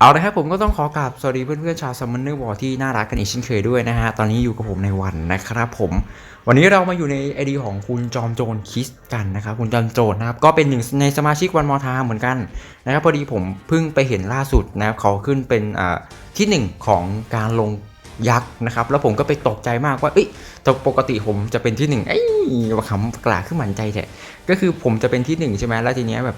เอาละครับผมก็ต้องขอกราบสวัสดีเพื่อนๆชาวซัมมอนเนอร์วอที่น่ารักกันอีกเช่นเคยด้วยนะฮะ ตอนนี้อยู่กับผมในวันนะครับผม วันนี้เรามาอยู่ในไอดีของคุณจอมโจรคิสกันนะครับ คุณจอมโจรนะครับ ก็เป็นหนึ่งในสมาชิกวันมอทาเหมือนกันนะครับ พอดีผมเพิ่งไปเห็นล่าสุดนะครับเขาขึ้นเป็นอ่าที่หนึ่งของการลงยักษ์นะครับ แล้วผมก็ไปตกใจมากว่าเอ้ยแต่ปกติผมจะเป็นที่หนึ่งไอ้ยคำกล่าขึ้นหมันใจแท้ก็คือผมจะเป็นที่หนึ่งใช่ไหมแล้วทีเนี้ยแบบ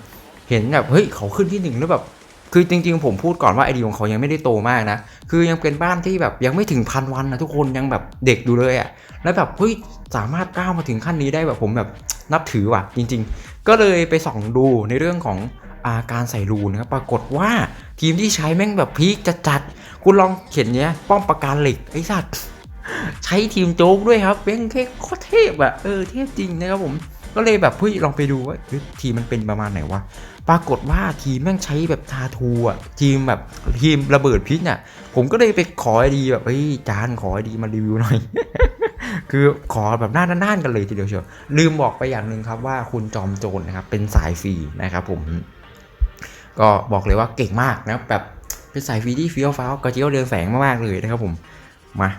เห็นแบบเฮ้ยเขาขึ้นที่หนึ่งแล้วแบบ คือจริง ๆ ผมพูดก่อนว่าไอเดียของเขายังไม่ได้โตมากนะ คือยังเป็นบ้านที่แบบยังไม่ถึงพันวันนะทุกคนยังแบบเด็กอยู่เลยอะ่ะ แล้วแบบเฮ้ยสามารถก้าวมาถึงขั้นนี้ได้แบบผมแบบนับถือว่ะ จริง ๆ ก็เลยไปส่องดูในเรื่องของอาการใส่รูนะครับปรากฏว่าทีมที่ใช้แม่งแบบพีคจัดๆคุณลองเขียนเนี้ยป้อมปราการเหล็กไอ้สัตว์ใช้ทีมโจ๊กด้วยครับเป็นแค่โคตรเทพอะเออเทพจริงนะครับผม ก็เลยแบบเฮ้ยลองไปดูว่าทีมมันเป็นประมาณไหนวะปรากฏว่าทีมแม่งใช้แบบทาทูอะทีมแบบทีมระเบิดพิษน่ะผมก็เลยไปขอไอดีแบบเฮ้ยจานขอไอดีมารีวิวหน่อย คือขอแบบหน้าด้านกันเลยทีเดียวเชียวลืมบอกไปอย่างหนึ่งครับว่าคุณจอมโจรนะครับเป็นสายฟรีนะครับผม ก็บอกเลยว่าเก่งมากนะแบบเป็นสายฟรีที่เฟี้ยวฟ้าวกระเจียวเรืองแสงมากๆเลยนะครับผมมา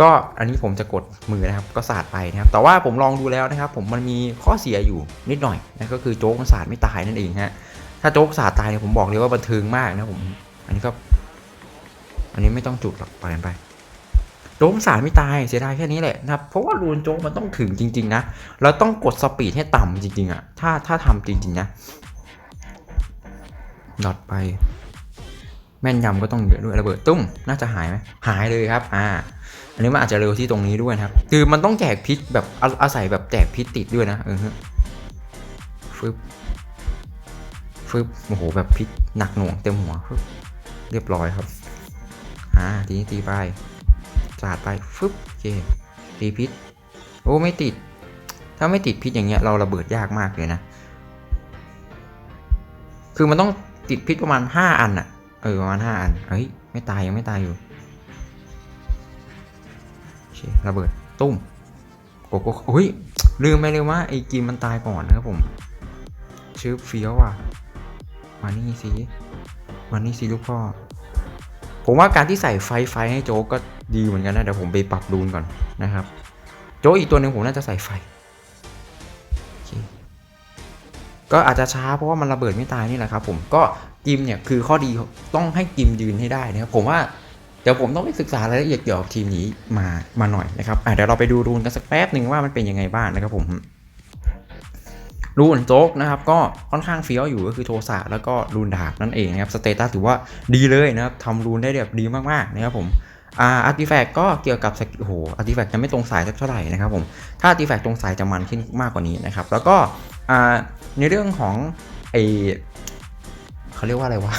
ก็อันนี้ผมจะกดมือนะครับก็สาดไปนะครับ แต่ว่าผมลองดูแล้วนะครับ ผมมันมีข้อเสียอยู่นิดหน่อยนะก็คือโจ๊กมันสาดไม่ตายนั่นเองฮะถ้าโจ๊กสาดตายเนี่ยผมบอกเลยว่าบันเทิงมากนะผม อันนี้ก็ อันนี้ไม่ต้องจุดหรอกปล่อยมันไปโจ๊กสาดไม่ตายเสียดายแค่นี้แหละนะครับเพราะว่ารูนโจ๊กมันต้องถึงจริง ๆ นะเราต้องกดสปีดให้ต่ำจริง ๆอะถ้าถ้าทำจริง ๆ นะดอทไป แม่นยำก็ต้องเยอะด้วยระเบิดตุ้มน่าจะหายไหมหายเลยครับ อ่า อันนี้มันอาจจะเร็วที่ตรงนี้ด้วยนะครับ คือมันต้องแจกพิษแบบอาศัยแบบแจกพิษติดด้วยนะเออฮะฟึบฟึบโอ้โหแบบพิษหนักหน่วงเต็มหัวฟึบเรียบร้อยครับอ่าทีนี้ตีไปสาดไปฟึบโอเคตีพิษโอ้ไม่ติด ถ้าไม่ติดพิษอย่างเงี้ยเราระเบิดยากมากเลยนะ คือมันต้องติดพิษประมาณ 5 อันอะเออประมาณ5อันเฮ้ยไม่ตายยังไม่ตายอยู่ เคระเบิดตุ้มโกโก้อุ้ยลืมไปเลยว่าไอ้กิมมันตายก่อนนะครับผมชื่อเฟี้ยวอะมานี่สิมานี่สิลูกพ่อ ผมว่าการที่ใส่ไฟไฟให้โจก็ดีเหมือนกันนะเดี๋ยวผมไปปรับดูนก่อนนะครับ โจอีกตัวหนึ่งผมน่าจะใส่ไฟก็อาจจะช้าเพราะว่ามันระเบิดไม่ตายนี่แหละครับผมก็กิมเนี่ยคือข้อดีต้องให้กิมยืนให้ได้นะครับผมว่า เดี๋ยวผมต้องไปศึกษารายละเอียดเกี่ยวกับทีมนี้มามาหน่อยนะครับอะเดี๋ยวเราไปดูรูนกันสักแป๊บหนึ่งว่ามันเป็นยังไงบ้างนะครับผมรูนโจ๊กนะครับก็ค่อนข้างเฟี้ยวอยู่ก็คือโทสะแล้วก็รูนดาบนั่นเองนะครับสเตตัสถือว่าดีเลยนะครับทำรูนได้แบบดีมากๆนะครับผมอาร์ติแฟกก็เกี่ยวกับโอ้โหอาร์ติแฟกจะไม่ตรงสายสักเท่าไหร่นะครับผมถ้าอาร์ติแฟกตรงสายจะมันขึ้นมากกว่านี้นะครับแล้วก็ในเรื่องของไอเขาเรียกว่าอะไรวะ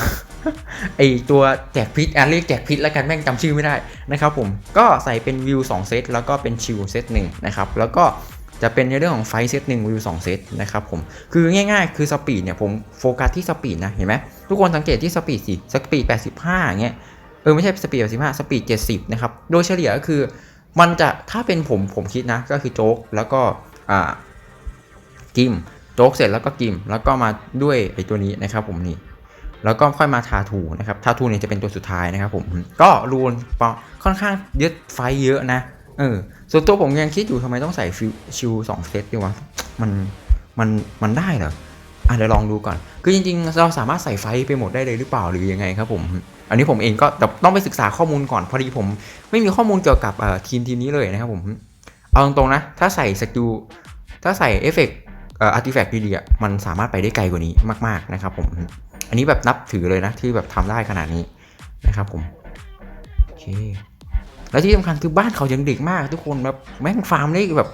ไอตัวแจกพิษอะเรียกแจกพิษแล้วกันแม่งจำชื่อไม่ได้นะครับผมก็ใส่เป็นวิว2เซตแล้วก็เป็นชิลเซตหนึ่งนะครับแล้วก็จะเป็นในเรื่องของไฟเซตหนึ่งวิว2เซตนะครับผมคือง่ายๆ คือสปีดเนี่ยผมโฟกัสที่สปีดนะเห็นไหมทุกคนสังเกตที่สปีดสิสปีด85อย่างเงี้ยเออไม่ใช่สปีด85สปีด70นะครับโดยเฉลี่ยก็คือมันจะถ้าเป็นผมผมคิดนะก็คือโจ๊กแล้วก็อ่ากิมโจ๊กเสร็จแล้วก็กิมแล้วก็มาด้วยไอตัวนี้นะครับผมนี่ แล้วก็ค่อยมาทาทูนะครับทาทูเนี่ยจะเป็นตัวสุดท้ายนะครับผมก็รูนปอค่อนข้างยึดไฟเยอะนะเออส่วนตัวผมยังคิดอยู่ทำไมต้องใส่ฟิวชิวสองเซตดีวะมันมันมันได้เหรออะเดี๋ยวลองดูก่อน คือจริงๆ เราสามารถใส่ไฟไปหมดได้เลยหรือเปล่าหรือยังไงครับผม อันนี้ผมเองก็ต้องไปศึกษาข้อมูลก่อน พอดีผมไม่มีข้อมูลเกี่ยวกับทีมทีมนี้เลยนะครับผม เอาตรงๆนะ ถ้าใส่สกิลถ้าใส่เอฟเฟกต์อาร์ติแฟกต์ดีๆมันสามารถไปได้ไกลกว่านี้มาก ๆ นะครับผม อันนี้แบบนับถือเลยนะ ที่แบบทำได้ขนาดนี้นะครับผมโอเคแล้วที่สำคัญคือบ้านเขายังเด็กมาก ทุกคนแบบแม่งฟาร์มได้แบบ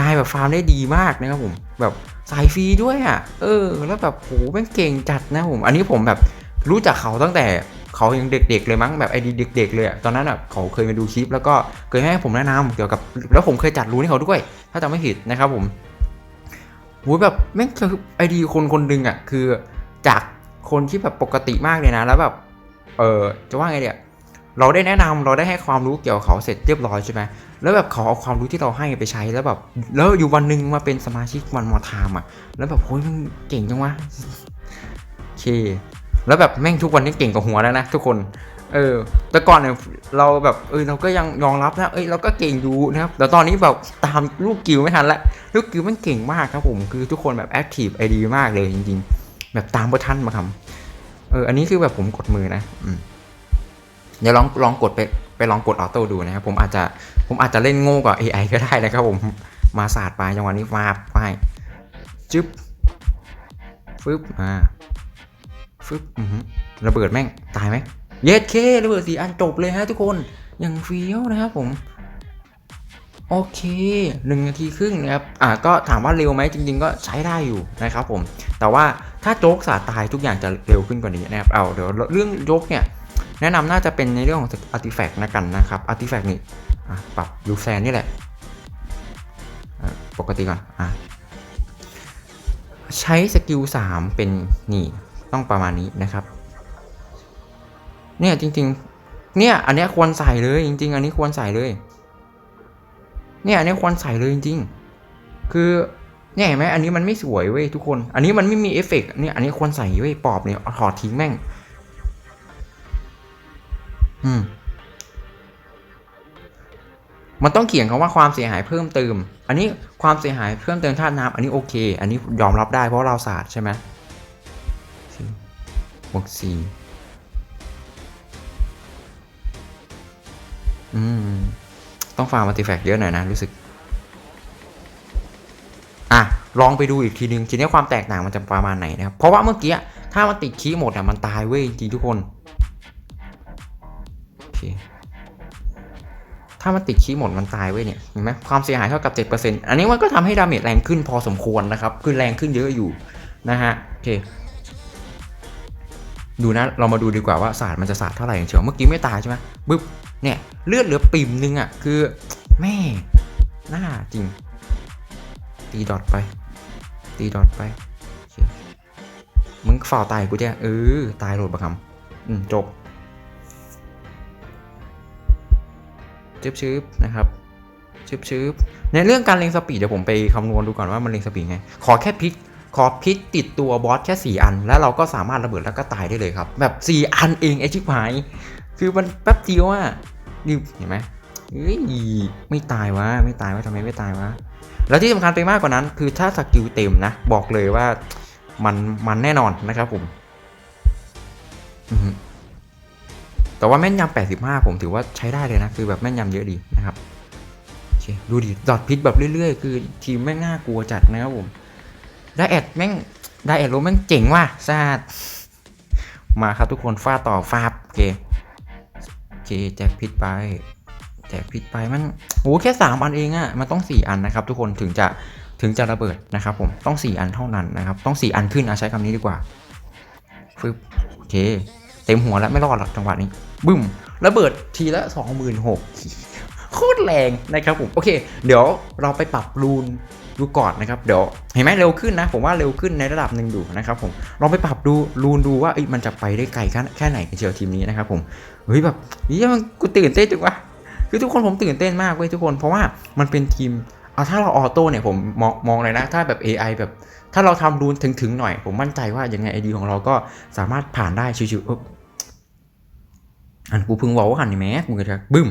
นายแบบฟาร์มได้ดีมากนะครับผมแบบสายฟรีด้วยอะ เออ แล้วแบบโหแม่งเก่งจัดนะผมอันนี้ผมแบบรู้จักเขาตั้งแต่เขายังเด็กๆเลยมั้งแบบไอดีเด็ก ๆ เลยอะตอนนั้นอะเขาเคยมาดูคลิป แล้วก็เคยให้ผมแนะนำเกี่ยวกับแล้วผมเคยจัดรูนให้เขาด้วย ถ้าจำไม่ผิดนะครับผมโหแบบแม่งคือไอดีคนคนหนึ่งอะคือจาก คนที่แบบปกติมากเลยนะ แล้วแบบเออจะว่าไงเนี่ยเราได้แนะนำเราได้ให้ความรู้เกี่ยวกับเขาเสร็จเรียบร้อยใช่ไหมแล้วแบบเขาเอาความรู้ที่เราให้ไปใช้แล้วแบบแล้วอยู่วันหนึ่งมาเป็นสมาชิกวันมอทามอะ แล้วแบบโอ้ยมันเก่งจังวะโอเค แล้วแบบแม่งทุกวันนี้เก่งกว่าหัวแล้วนะทุกคน เออ แต่ก่อนเนี่ยเราแบบเออเราก็ยังยอมรับนะเอ้ยเราก็เก่งอยู่นะครับแต่ตอนนี้แบบตามลูกกิวไม่ทันละลูกกิวมันเก่งมากครับผมคือทุกคนแบบแอคทีฟไอดีมากเลยจริงๆ แบบตามประทันมาคำเอออันนี้คือแบบผมกดมือนะอืมเดี๋ยวลองลองกดไปไปลองกดออโต้ดูนะครับผมอาจจะผมอาจจะเล่นโง่กว่า AI ก็ได้นะครับผมมาศาสตร์ไปจังหวะนี้มาไปจึ๊บฟึบอ่าฟึบอือหือระเบิดแม่งตายไหมเย็ดเคระเบิดสีอันจบเลยฮะทุกคนอย่างเฟี้ยวนะครับผมโอเคหนึ่งนาทีครึ่งนะครับ อ่าก็ถามว่าเร็วไหมจริง ๆ ก็ใช้ได้อยู่นะครับผม แต่ว่า ถ้าโจ๊กสาตายทุกอย่างจะเร็วขึ้นกว่านี้นะครับ เอาเดี๋ยวเรื่องโจ๊กเนี่ยแนะนำน่าจะเป็นในเรื่องของอาร์ติแฟกต์นะกันนะครับอาร์ติแฟกต์นี่ปรับยูแซนนี่แหละ ปกติก่อนอใช้สกิล 3 เป็นนี่ต้องประมาณนี้นะครับ เนี่ยจริงๆ เนี่ยอันนี้ควรใส่เลยจริง ๆ อันนี้ควรใส่เลย เนี่ยอันนี้ควรใส่เลยจริง ๆ คือ เนี่ยเห็นไหมอันนี้มันไม่สวยเว้ยทุกคน อันนี้มันไม่มีเอฟเฟกต์เนี่ยอันนี้ควรใส่เว้ยปอบเนี่ยถอดทิ้งแม่ง อืม มันต้องเขียนคำว่าความเสียหายเพิ่มเติม อันนี้ความเสียหายเพิ่มเติมธาตุน้ำอันนี้โอเค อันนี้ยอมรับได้เพราะเราศาสตร์ใช่ไหมบวกสี่อืม ต้องฟาร์มอาร์ติแฟกต์เยอะหน่อยนะ รู้สึก ลองไปดูอีกทีนึงทีนี้ความแตกต่างมันจะประมาณไหนนะครับ เพราะว่าเมื่อกี้ถ้ามันติดคีย์หมดอะมันตายเว้ยจริงทุกคนโอเคถ้ามันติดคีย์หมดมันตายเว้ยเนี่ยเห็นไหมความเสียหายเท่ากับ 7%อันนี้มันก็ทำให้ดาเมจแรงขึ้นพอสมควรนะครับคือแรงขึ้นเยอะอยู่นะฮะโอเคดูนะเรามาดูดีกว่าว่าศาสตร์มันจะศาสตร์เท่าไหร่อย่างเชียวเมื่อกี้ไม่ตายใช่ไหมบึ๊บเนี่ยเลือดเหลือปิ่มนึงอะคือแม่หน้าจริงตีดอทไป ตีดอทไปมึงฝ่าตายกูเจ้เออตายโหลดประคำอืมจบชืบชืบนะครับชืบชืบในเรื่องการเล็งสปีดเดี๋ยวผมไปคำนวณดูก่อนว่ามันเล็งสปีดไง ขอแค่พิกขอพิกติดตัวบอสแค่ 4 อัน แล้วเราก็สามารถระเบิดแล้วก็ตายได้เลยครับ แบบ 4 อันเองไอชิบหาย คือมันแป๊บเดียวอะนี่เห็นไหมเฮ้ยไม่ตายวะไม่ตายวะทำไมไม่ตายวะ แล้วที่สำคัญไปมากกว่านั้น คือถ้าสกิลเต็มนะ บอกเลยว่ามันมันแน่นอนนะครับผมแต่ว่าแม่นยำ85 ผมถือว่าใช้ได้เลยนะ คือแบบแม่นยำเยอะดีนะครับโอเคดูดิดอดพิษแบบเรื่อยๆ คือทีมแม่งน่ากลัวจัดนะครับผมได้แอดแม่งได้แอดโรแม่งเจ๋งว่ะซาดมาครับทุกคนฟาต่อฟาบโอเคโอเคแจกพิษไปแจกพิษไปมัน โอ้แค่สามอันเองอะมันต้องสี่อันนะครับ ทุกคนถึงจะถึงจะระเบิดนะครับ ผมต้องสี่อันเท่านั้นนะครับ ต้องสี่อันขึ้นอะใช้คำนี้ดีกว่าฟึบโอเค เต็มหัวแล้วไม่รอดหรอกจังหวะนี้บึ้มระเบิดทีละสองหมื่นหกโคตรแรงนะครับผมโอเค เดี๋ยวเราไปปรับรูนดูก่อนนะครับเดี๋ยวเห็นไหมเร็วขึ้นนะ ผมว่าเร็วขึ้นในระดับหนึ่งดูนะครับผมลองไปปรับดูรูนดูว่าอ้ยมันจะไปได้ไกลแค่แค่ไหนกันเชียวทีมนี้นะครับผมเฮ้ยแบบเฮ้ยมันกูตื่นเต้นจังวะ คือทุกคนผมตื่นเต้นมากเว้ยทุกคน เพราะว่ามันเป็นทีมเอาถ้าเราออโต้เนี่ยผมมองมองเลยนะ ถ้าแบบ AI แบบ ถ้าเราทำรูนถึงถึงหน่อย ผมมั่นใจว่ายังไงไอดีของเราก็สามารถผ่านได้ชิวๆอออันกูพึ่งว่าว่าหันนี่แม่กูกระชักบึ้ม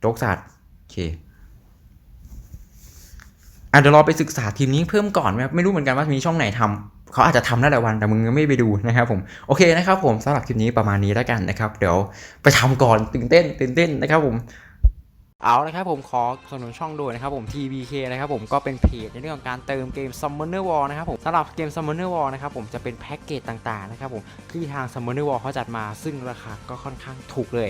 โจกสัตว์โอเค อะเดี๋ยวเราไปศึกษาทีมนี้เพิ่มก่อนไมครับไม่รู้เหมือนกันว่ามีช่องไหนทำเขาอาจจะทำได้หลายวันแต่มึงยังไม่ไปดูนะครับผมโอเคนะครับผมสำหรับคลิปนี้ประมาณนี้แล้วกันนะครับ เดี๋ยวไปทำก่อนตื่นเต้นตื่นเต้นนะครับผมเอาละครับผมขอสนับสนุนช่องโดยนะครับผม TBK นะครับผมก็เป็นเพจในเรื่องของการเติมเกม Summoner War นะครับผมสำหรับเกม Summoner War นะครับผมจะเป็นแพ็กเกจต่างๆนะครับผมที่ทาง Summoner War เขาจัดมาซึ่งราคาก็ค่อนข้างถูกเลย